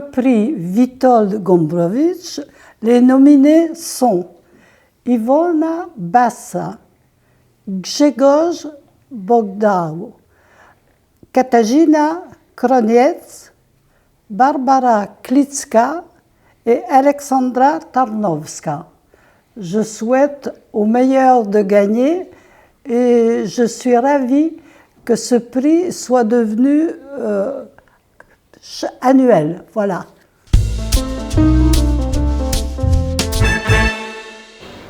prix Witold Gombrowicz, les nominés sont Iwona Bassa, Grzegorz Bogdał, Katarzyna Kroniec, Barbara Klicka et Alexandra Tarnowska. Je souhaite au meilleur de gagner et je suis ravie que ce prix soit devenu euh, annuel. Voilà.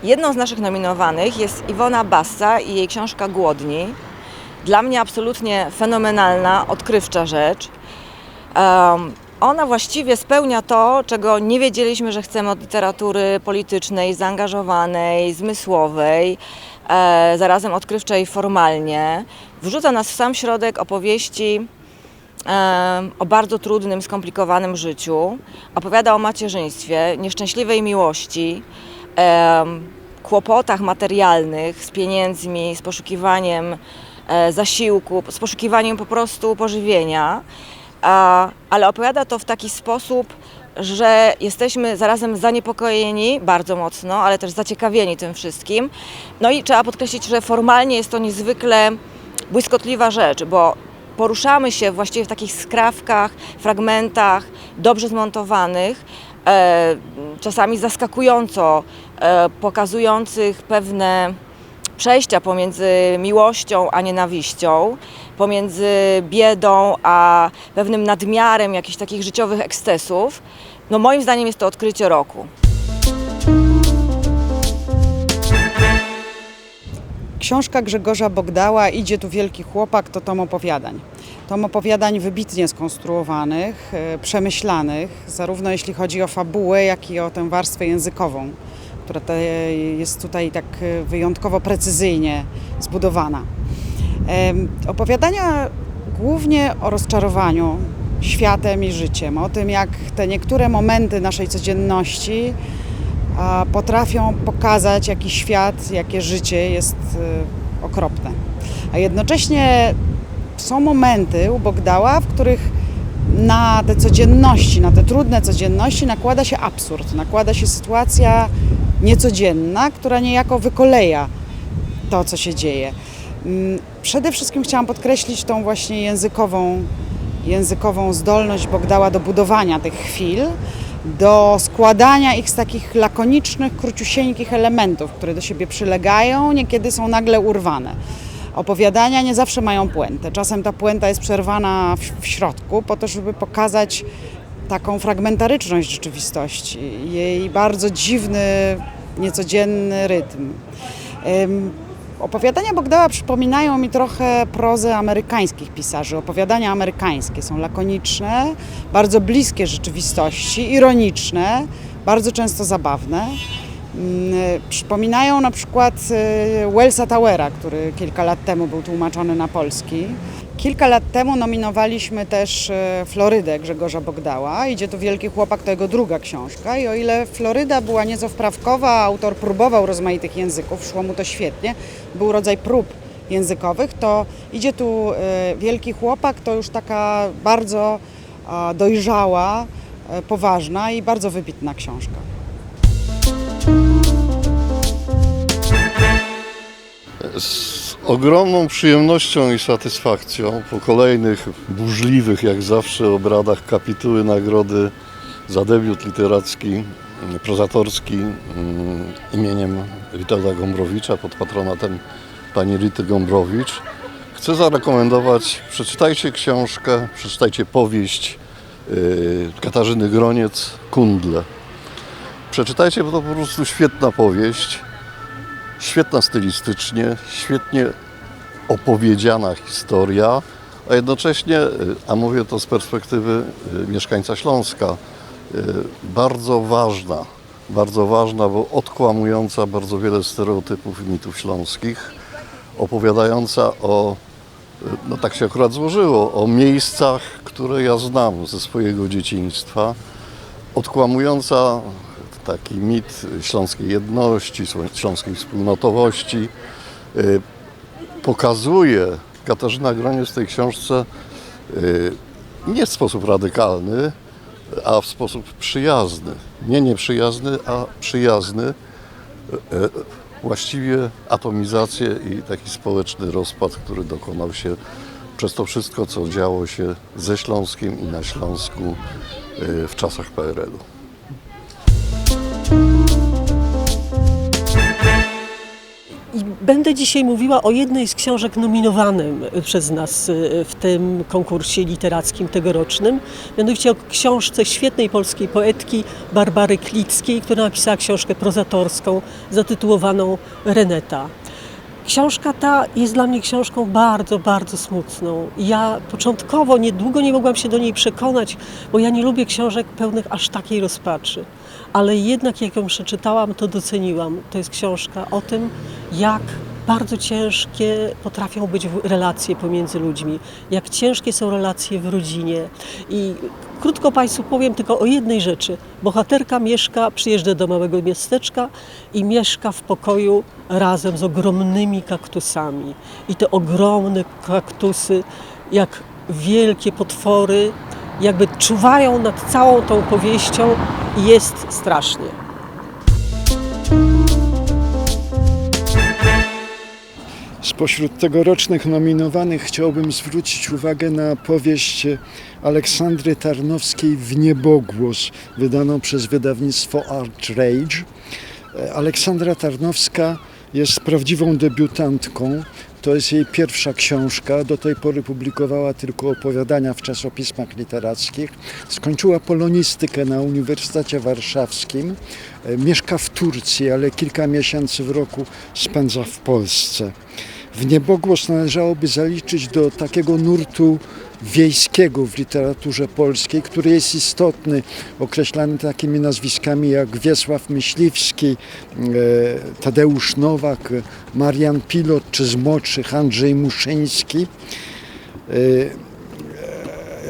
Jedną z naszych nominowanych jest Iwona Bassa i jej książka Głodni. Dla mnie absolutnie fenomenalna, odkrywcza rzecz. Em, ona właściwie spełnia to, czego nie wiedzieliśmy, że chcemy od literatury politycznej, zaangażowanej, zmysłowej, e, zarazem odkrywczej formalnie. Wrzuca nas w sam środek opowieści o bardzo trudnym, skomplikowanym życiu. Opowiada o macierzyństwie, nieszczęśliwej miłości, kłopotach materialnych z pieniędzmi, z poszukiwaniem e, zasiłku, z poszukiwaniem po prostu pożywienia, ale opowiada to w taki sposób, że jesteśmy zarazem zaniepokojeni bardzo mocno, ale też zaciekawieni tym wszystkim. No i trzeba podkreślić, że formalnie jest to niezwykle błyskotliwa rzecz, bo poruszamy się właściwie w takich skrawkach, fragmentach dobrze zmontowanych, e, czasami zaskakująco e, pokazujących pewne przejścia pomiędzy miłością a nienawiścią, pomiędzy biedą a pewnym nadmiarem jakichś takich życiowych ekscesów. No moim zdaniem jest to odkrycie roku. Książka Grzegorza Bogdała Idzie tu wielki chłopak to tom opowiadań. Tom opowiadań wybitnie skonstruowanych, e, przemyślanych, zarówno jeśli chodzi o fabułę, jak i o tę warstwę językową, która jest tutaj tak e, wyjątkowo precyzyjnie zbudowana. Opowiadania głównie o rozczarowaniu światem i życiem, o tym jak te niektóre momenty naszej codzienności potrafią pokazać, jaki świat, jakie życie jest y, okropne. A jednocześnie są momenty u Bogdała, w których na te codzienności, na te trudne codzienności nakłada się absurd, nakłada się sytuacja niecodzienna, która niejako wykoleja to, co się dzieje. Mm, Przede wszystkim chciałam podkreślić tą właśnie językową, językową zdolność Bogdała do budowania tych chwil, do składania ich z takich lakonicznych, króciusieńkich elementów, które do siebie przylegają, niekiedy są nagle urwane. Opowiadania nie zawsze mają puentę. Czasem ta puenta jest przerwana w, w środku po to, żeby pokazać taką fragmentaryczność rzeczywistości, jej bardzo dziwny, niecodzienny rytm. Ym, Opowiadania Bogdała przypominają mi trochę prozę amerykańskich pisarzy. Opowiadania amerykańskie są lakoniczne, bardzo bliskie rzeczywistości, ironiczne, bardzo często zabawne. Mm, Przypominają na przykład y, Wellsa Towera, który kilka lat temu był tłumaczony na polski. Kilka lat temu nominowaliśmy też y, Florydę Grzegorza Bogdała. Idzie tu Wielki Chłopak, to jego druga książka. I o ile Floryda była nieco wprawkowa, autor próbował rozmaitych języków, szło mu to świetnie, był rodzaj prób językowych, to idzie tu y, Wielki Chłopak, to już taka bardzo dojrzała, y, poważna i bardzo wybitna książka. Z ogromną przyjemnością i satysfakcją po kolejnych burzliwych, jak zawsze, obradach kapituły nagrody za debiut literacki, mm, prozatorski mm, imieniem Witolda Gombrowicza pod patronatem pani Rity Gombrowicz. Chcę zarekomendować, przeczytajcie książkę, przeczytajcie powieść yy, Katarzyny Groniec, Kundle. Przeczytajcie, bo to po prostu świetna powieść świetna stylistycznie, świetnie opowiedziana historia, a jednocześnie, a mówię to z perspektywy y, mieszkańca Śląska, y, bardzo ważna, bardzo ważna, bo odkłamująca bardzo wiele stereotypów i mitów śląskich, opowiadająca o, y, no tak się akurat złożyło, o miejscach, które ja znam ze swojego dzieciństwa, odkłamująca taki mit śląskiej jedności, śląskiej wspólnotowości. Y, Pokazuje Katarzyna Groniec w tej książce y, nie w sposób radykalny, a w sposób przyjazny. Nie nieprzyjazny, a przyjazny. E, Właściwie atomizację i taki społeczny rozpad, który dokonał się przez to wszystko, co działo się ze Śląskiem i na Śląsku w czasach PRL-u. Będę dzisiaj mówiła o jednej z książek nominowanym przez nas y, w tym konkursie literackim tegorocznym, mianowicie o książce świetnej polskiej poetki Barbary Klickiej, która napisała książkę prozatorską zatytułowaną Reneta. Książka ta jest dla mnie książką bardzo, bardzo smutną. Ja początkowo niedługo nie mogłam się do niej przekonać, bo ja nie lubię książek pełnych aż takiej rozpaczy. Ale jednak jak ją przeczytałam, to doceniłam. To jest książka o tym, jak bardzo ciężkie potrafią być relacje pomiędzy ludźmi, jak ciężkie są relacje w rodzinie. I krótko Państwu powiem tylko o jednej rzeczy. Bohaterka mieszka, przyjeżdża do małego miasteczka i mieszka w pokoju razem z ogromnymi kaktusami. I te ogromne kaktusy, jak wielkie potwory, jakby czuwają nad całą tą powieścią jest strasznie. Spośród tegorocznych nominowanych chciałbym zwrócić uwagę na powieść Aleksandry Tarnowskiej W niebogłos, wydaną przez wydawnictwo Art Rage. Aleksandra Tarnowska jest prawdziwą debiutantką. To jest jej pierwsza książka. Do tej pory publikowała tylko opowiadania w czasopismach literackich. Skończyła polonistykę na Uniwersytecie Warszawskim. Mieszka w Turcji, ale kilka miesięcy w roku spędza w Polsce. W niebogłos należałoby zaliczyć do takiego nurtu wiejskiego w literaturze polskiej, który jest istotny, określany takimi nazwiskami jak Wiesław Myśliwski, e, Tadeusz Nowak, e, Marian Pilot czy z młodszych Andrzej Muszyński.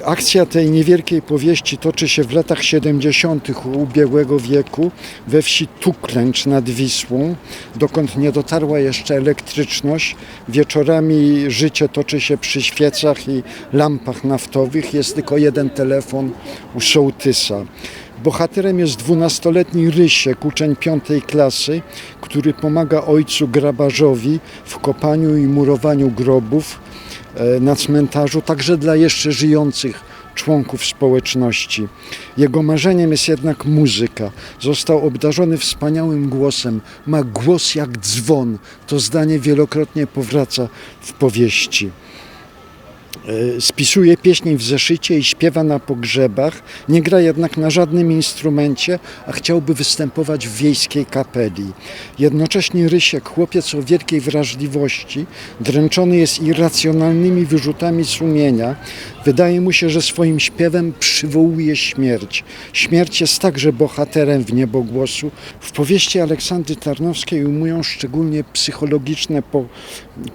Akcja tej niewielkiej powieści toczy się w latach 70. ubiegłego wieku we wsi Tuklęcz nad Wisłą, dokąd nie dotarła jeszcze elektryczność. Wieczorami życie toczy się przy świecach i lampach naftowych. Jest tylko jeden telefon u sołtysa. Bohaterem jest dwunastoletni Rysiek, uczeń piątej klasy, który pomaga ojcu grabarzowi w kopaniu i murowaniu grobów na cmentarzu, także dla jeszcze żyjących członków społeczności. Jego marzeniem jest jednak muzyka. Został obdarzony wspaniałym głosem. Ma głos jak dzwon. To zdanie wielokrotnie powraca w powieści. E, Spisuje pieśni w zeszycie i śpiewa na pogrzebach. Nie gra jednak na żadnym instrumencie, a chciałby występować w wiejskiej kapeli. Jednocześnie Rysiek, chłopiec o wielkiej wrażliwości, dręczony jest irracjonalnymi wyrzutami sumienia. Wydaje mu się, że swoim śpiewem przywołuje śmierć. Śmierć jest także bohaterem w niebogłosu. W powieści Aleksandry Tarnowskiej ujmują szczególnie psychologiczne po,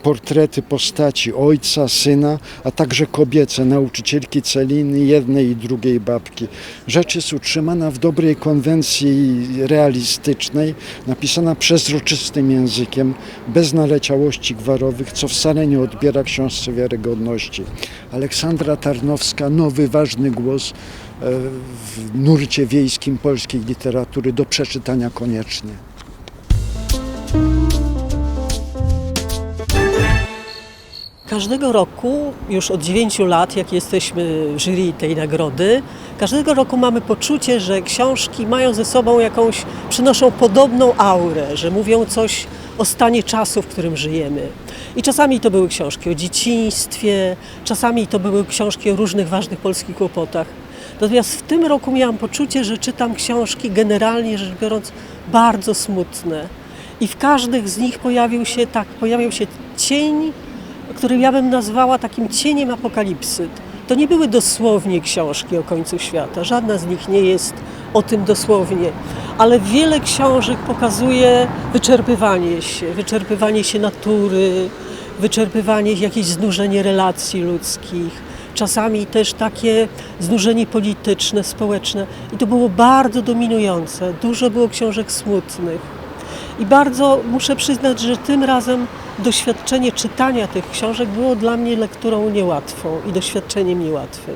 portrety postaci ojca, syna, a także kobiece, nauczycielki Celiny, jednej i drugiej babki. Rzecz jest utrzymana w dobrej konwencji realistycznej, napisana przezroczystym językiem, bez naleciałości gwarowych, co wcale nie odbiera książce wiarygodności. Aleksandra Tarnowska, nowy, ważny głos e, w nurcie wiejskim polskiej literatury do przeczytania koniecznie. Każdego roku, już od 9 lat, jak jesteśmy w jury tej nagrody, każdego roku mamy poczucie, że książki mają ze sobą jakąś, przynoszą podobną aurę, że mówią coś o stanie czasu, w którym żyjemy. I czasami to były książki o dzieciństwie, czasami to były książki o różnych ważnych polskich kłopotach. Natomiast w tym roku miałam poczucie, że czytam książki generalnie rzecz biorąc bardzo smutne. I w każdych z nich pojawił się tak, pojawił się cień który ja bym nazwała takim cieniem apokalipsy. To nie były dosłownie książki o końcu świata, żadna z nich nie jest o tym dosłownie, ale wiele książek pokazuje wyczerpywanie się, wyczerpywanie się natury, wyczerpywanie, jakieś znużenie relacji ludzkich, czasami też takie znużenie polityczne, społeczne. I to było bardzo dominujące. Dużo było książek smutnych. I bardzo muszę przyznać, że tym razem doświadczenie czytania tych książek było dla mnie lekturą niełatwą i doświadczeniem niełatwym.